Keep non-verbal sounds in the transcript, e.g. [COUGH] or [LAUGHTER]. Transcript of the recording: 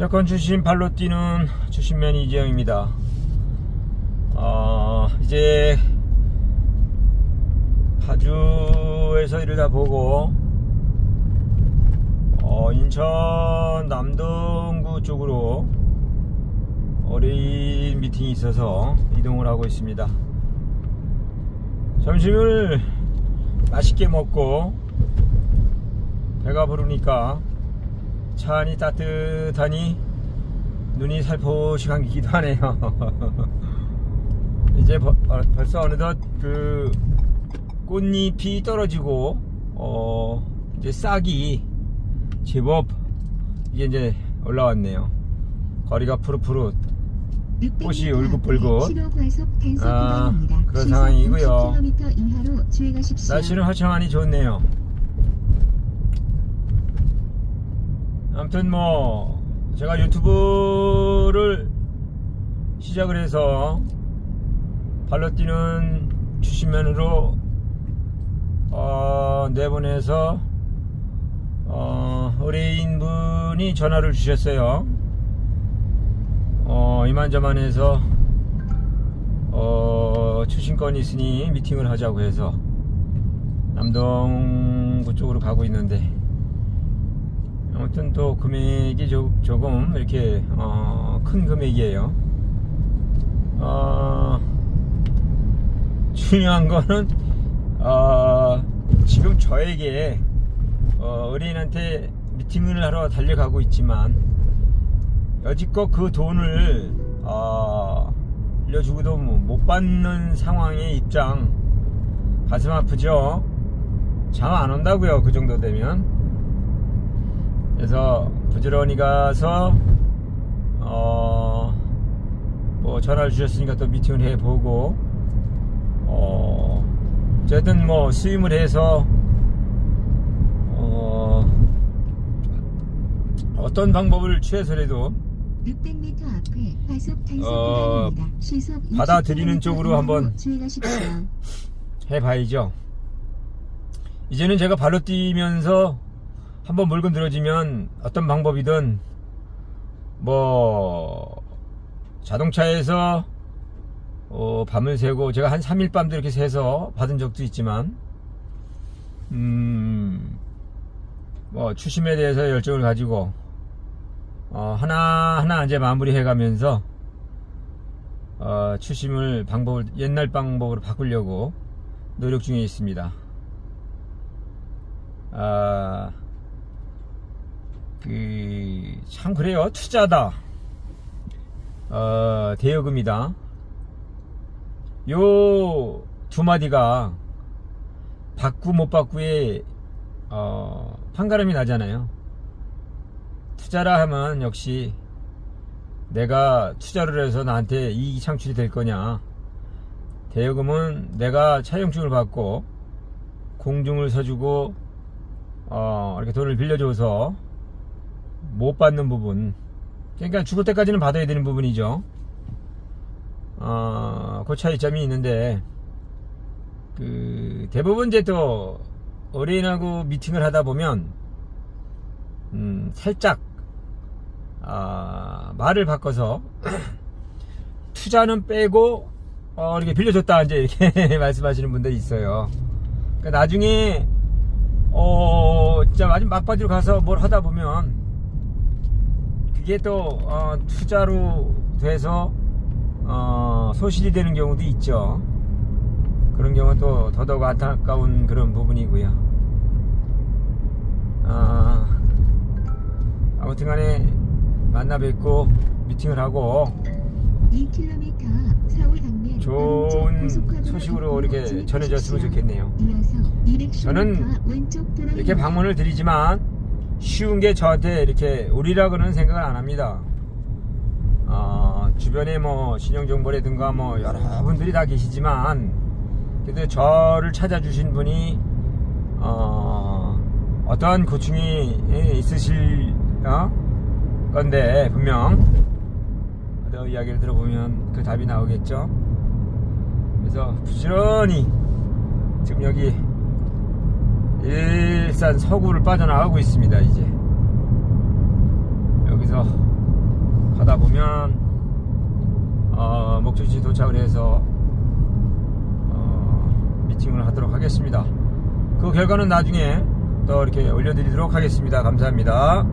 샷건 출신 발로 뛰는 출신면 이재영입니다. 어, 이제 파주에서 일을 다 보고 어, 인천 남동구 쪽으로 어레인 미팅이 있어서 이동을 하고 있습니다. 점심을 맛있게 먹고 배가 부르니까 차 안이 따뜻하니 눈이 살포시 감기기도 하네요. [LAUGHS] 이제 벌, 어, 벌써 어느덧 그 꽃잎이 떨어지고 어 이제 싹이 제법 이게 이제 올라왔네요. 거리가 푸릇푸릇 꽃이 울긋불긋. 아, 그런 상황이고요. 날씨는 화창하니 좋네요. 아무튼 뭐 제가 유튜브를 시작을 해서 발로 뛰는 주시면으로 어, 내보내서 어, 의뢰인 분이 전화를 주셨어요. 어, 이만저만해서 어, 추신권이 있으니 미팅을 하자고 해서 남동구 쪽으로 가고 있는데 아무튼 또 금액이 조, 조금 이렇게 어, 큰 금액이에요. 어, 중요한 거는 어, 지금 저에게 어, 의뢰인한테 미팅을 하러 달려가고 있지만 여지껏 그 돈을 어, 빌려주고도 뭐못 받는 상황의 입장 가슴 아프죠. 잠 안 온다고요. 그 정도 되면. 그래서 부지런히 가서 어, 뭐 전화를 주셨으니까 또 미팅을 해보고 어, 어쨌든 뭐 수임을 해서 어, 어떤 방법을 취해서라도 600m 앞에 과속 단속 어, 받아들이는 60km 쪽으로 한번. 해봐야죠. 이제는 제가 발로 뛰면서 한번 물건 들어지면 어떤 방법이든 뭐 자동차에서 어, 밤을 새고 제가 한 3일 밤도 이렇게 새서 받은 적도 있지만 음, 뭐 추심에 대해서 열정을 가지고 어, 하나하나 이제 마무리해 가면서 어, 추심을 방법을 옛날 방법으로 바꾸려고 노력 중에 있습니다. 아, 그, 참 그래요. 투자다. 어, 대여금이다. 요 두 마디가 받고 못 받고의 어, 판가름이 나잖아요. 투자라 하면 역시 내가 투자를 해서 나한테 이익이 창출이 될 거냐. 대여금은 내가 차용증을 받고 공중을 서주고 어, 이렇게 돈을 빌려줘서 못 받는 부분. 그러니까 죽을 때까지는 받아야 되는 부분이죠. 어, 그 차이점이 있는데 그 대부분 이제 또 의뢰인하고 미팅을 하다 보면 음, 살짝 아, 말을 바꿔서 [CLEARS THROAT] 투자는 빼고 어, 이렇게 빌려줬다 이제 이렇게 [LAUGHS] 말씀하시는 분들이 있어요. 그러니까 나중에 어 진짜 마지막 막바지로 가서 뭘 하다 보면 그게 또 어, 투자로 돼서 어, 소실이 되는 경우도 있죠. 그런 경우는 또 더더욱 안타까운 그런 부분이고요. 아, 아무튼간에 만나 뵙고 미팅을 하고 2km 앞 서울 방면 좋은 소식으로 이렇게. 전해졌으면 좋겠네요. 이어서 210m 저는 이렇게 방문을 드리지만 쉬운 게 저한테 이렇게 우리라고는 생각을 안 합니다. 어, 주변에 뭐 신용정보라든가 뭐 여러분들이 다 계시지만 그래도 저를 찾아주신 분이 어, 어떠한 고충이 있으실 어? 건데 분명 너 이야기를 들어보면 그 답이 나오겠죠. 그래서 부지런히 지금 여기 일산 서구를 빠져나가고 있습니다 이제 여기서 가다 보면 어, 목적지 도착을 해서 어, 미팅을 하도록 하겠습니다. 그 결과는 나중에 또 이렇게 올려드리도록 하겠습니다. 감사합니다.